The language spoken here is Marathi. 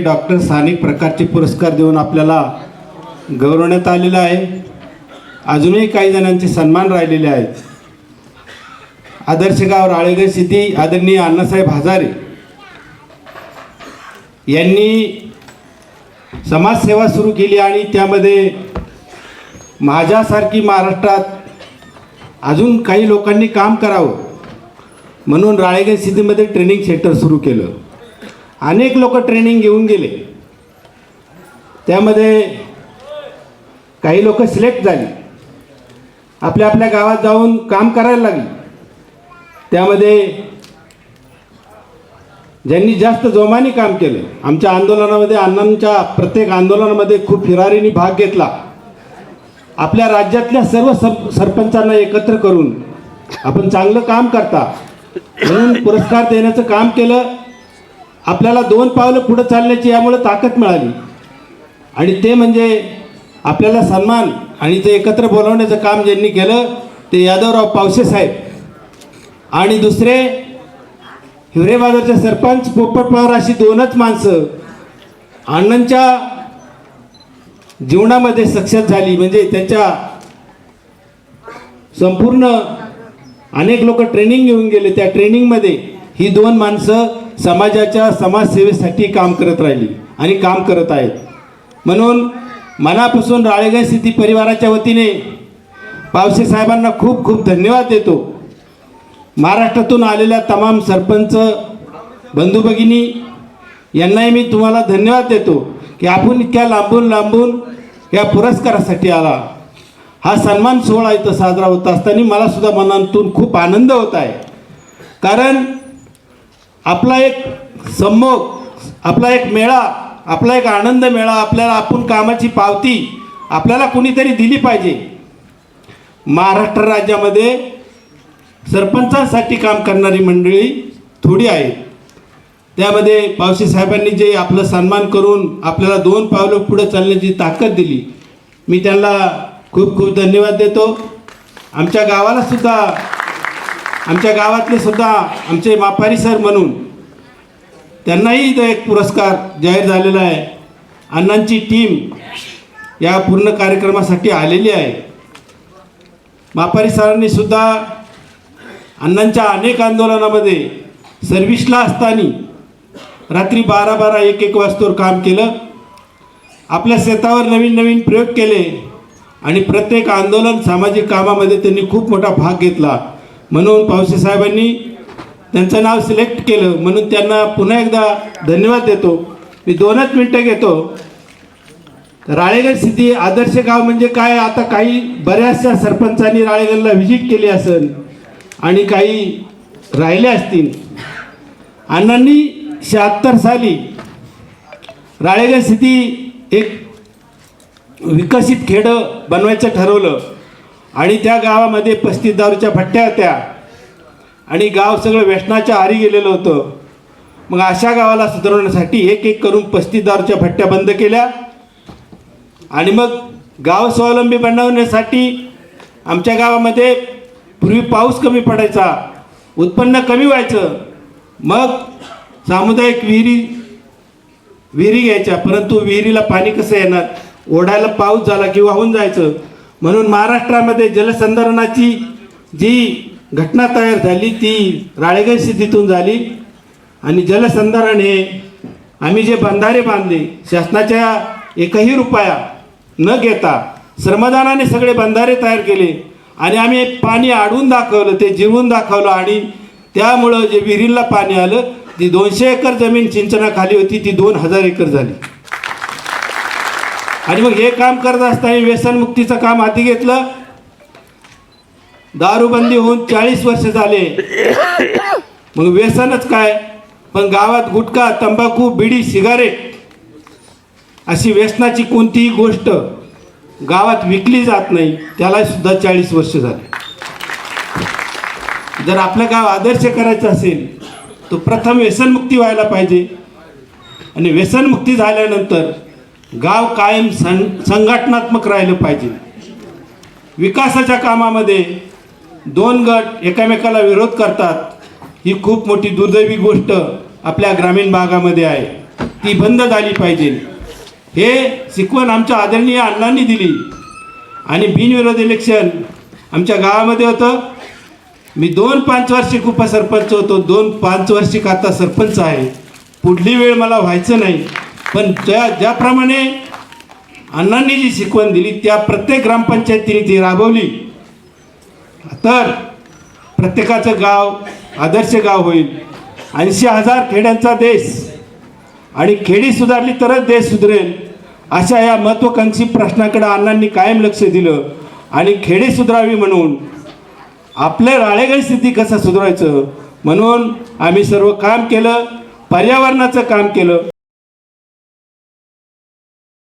डॉक्टर स्थानिक प्रकारचे पुरस्कार देऊन आपल्याला गौरवण्यात आलेलं आहे. अजूनही काही जणांचे सन्मान राहिलेले आहेत. आदर्श गाव राळेगड सिद्धी आदरणीय अण्णासाहेब हजारे यांनी समाजसेवा सुरू केली आणि त्यामध्ये माझ्यासारखी महाराष्ट्रात अजून काही लोकांनी काम करावं म्हणून राळेगड सिद्धीमध्ये ट्रेनिंग सेंटर सुरू केलं. अनेक लोक ट्रेनिंग घेऊन गेले. त्यामध्ये काही लोक सिलेक्ट झाली. आपल्या आपल्या गावात जाऊन काम करायला लागली. त्यामध्ये ज्यांनी जास्त जोमाने काम केलं आमच्या आंदोलनामध्ये अण्णांच्या प्रत्येक आंदोलनामध्ये खूप फिरारीने भाग घेतला. आपल्या राज्यातल्या सर्व सर सरपंचांना एकत्र करून आपण चांगलं काम करता. म्हणून पुरस्कार देण्याचं काम केलं. आपल्याला दोन पावलं पुढं चालण्याची यामुळं ताकद मिळाली. आणि ते म्हणजे आपल्याला सन्मान आणि ते एकत्र बोलवण्याचं काम ज्यांनी केलं ते यादवराव पावसे साहेब. आणि दुसरे हिवरे बाजारचे सरपंच पोपट पवार अशी दोनच माणसं अण्णांच्या जीवनामध्ये सक्सेस झाली. म्हणजे त्यांच्या संपूर्ण अनेक लोक ट्रेनिंग घेऊन गेले. त्या ट्रेनिंगमध्ये ही दोन माणसं समाजाच्या समाजसेवेसाठी काम करत राहिली आणि काम करत आहेत. म्हणून मनापासून राळेगण स्थिती परिवाराच्या वतीने पावसे साहेबांना खूप खूप धन्यवाद देतो. महाराष्ट्रातून आलेल्या तमाम सरपंच बंधू भगिनी यांनाही मी तुम्हाला धन्यवाद देतो की आपण इतक्या लांबून लांबून या पुरस्कारासाठी आला. हा सन्मान सोहळा इथं साजरा होत असताना मलासुद्धा मनातून खूप आनंद होत आहे. कारण आपला एक सम्मोग आपला एक मेळा आपला एक आनंद मेळा आपल्याला आपण कामाची पावती आपल्याला कुणीतरी दिली पाहिजे. महाराष्ट्र राज्यामध्ये सरपंचांसाठी काम करणारी मंडळी थोडी आहेत त्यामध्ये पावशी साहेबांनी जे आपलं सन्मान करून आपल्याला दोन पावलं पुढं चालण्याची ताकद दिली. मी त्यांना खूप खूप धन्यवाद देतो. आमच्या गावालासुद्धा आमच्या गावातले सुद्धा आमचे मापारी सर म्हणून त्यांनाही इथं एक पुरस्कार जाहीर झालेला आहे. अण्णांची टीम या पूर्ण कार्यक्रमासाठी आलेली आहे. मापारी सरांनी सुद्धा अण्णांच्या अनेक आंदोलनामध्ये सर्विसला असताना रात्री बारा बारा एक एक वाजतोवर काम केलं. आपल्या शेतावर नवीन नवीन प्रयोग केले आणि प्रत्येक आंदोलन सामाजिक कामामध्ये त्यांनी खूप मोठा भाग घेतला. म्हणून पावसे साहेबांनी त्यांचं नाव सिलेक्ट केलं. म्हणून त्यांना पुन्हा एकदा धन्यवाद देतो. मी दोनच मिनटं घेतो. राळेगड सिद्धी आदर्श गाव म्हणजे काय? आता काही बऱ्याचशा सरपंचांनी राळेगडला व्हिजिट केली असेल आणि काही राहिले असतील. अण्णांनी शहात्तर साली राळेगड सिद्धी एक विकसित खेडं बनवायचं ठरवलं. आणि त्या गावामध्ये पस्तीस दारूच्या भट्ट्या होत्या. आणि गाव सगळं व्यसनाच्या आरी गेलेलं होतं. मग अशा गावाला सुधारवण्यासाठी एक एक करून पस्तीस दारूच्या भट्ट्या बंद केल्या. आणि मग गाव स्वावलंबी बनवण्यासाठी आमच्या गावामध्ये पूर्वी पाऊस कमी पडायचा उत्पन्न कमी व्हायचं. मग सामुदायिक विहिरी विहिरी घ्यायच्या परंतु विहिरीला पाणी कसं येणार? ओढायला पाऊस झाला की वाहून जायचं. म्हणून महाराष्ट्रामध्ये जलसंधारणाची जी घटना तयार झाली ती राळेगण सिद्धीतून झाली. आणि जलसंधारण हे आम्ही जे बंधारे बांधले शासनाच्या एकही रुपया न घेता श्रमदानाने सगळे बंधारे तयार केले. आणि आम्ही पाणी आडून दाखवलं ते जिरवून दाखवलं आणि त्यामुळं जे विहिरीला पाणी आलं ती दोनशे एकर जमीन सिंचनाखाली होती ती दोन हजार एकर झाली. आणि मग हे काम करत असताना व्यसनमुक्तीचं काम हाती घेतलं. दारूबंदी होऊन चाळीस वर्ष झाले. मग व्यसनच काय? पण गावात गुटखा तंबाखू बिडी सिगारेट अशी व्यसनाची कोणतीही गोष्ट गावात विकली जात नाही. त्याला सुद्धा चाळीस वर्ष झाले. जर आपलं गाव आदर्श करायचं असेल तर प्रथम व्यसनमुक्ती व्हायला पाहिजे. आणि व्यसनमुक्ती झाल्यानंतर गाव कायम सं संघटनात्मक राहिलं पाहिजे. विकासाच्या कामामध्ये दोन गट एकामेकाला विरोध करतात ही खूप मोठी दुर्दैवी गोष्ट आपल्या ग्रामीण भागामध्ये आहे. ती बंद झाली पाहिजे. हे शिकवण आमच्या आदरणीय अण्णांनी दिली. आणि बिनविरोध इलेक्शन आमच्या गावामध्ये होतं. मी दोन पाच वर्षिक उपसरपंच होतो दोन पाच वर्षिक आता सरपंच आहे. पुढली वेळ मला व्हायचं नाही. पण त्या ज्याप्रमाणे अण्णांनी जी शिकवण दिली त्या प्रत्येक ग्रामपंचायतीने ती राबवली. तर प्रत्येकाचं गाव आदर्श गाव होईल. ऐंशी हजार खेड्यांचा देश आणि खेडी सुधारली तरच देश सुधरेल अशा या महत्त्वाकांक्षी प्रश्नाकडे अण्णांनी कायम लक्ष दिलं. आणि खेडी सुधारावी म्हणून आपलं राळेगण स्थिती कसं सुधारायचं म्हणून आम्ही सर्व काम केलं पर्यावरणाचं काम केलं.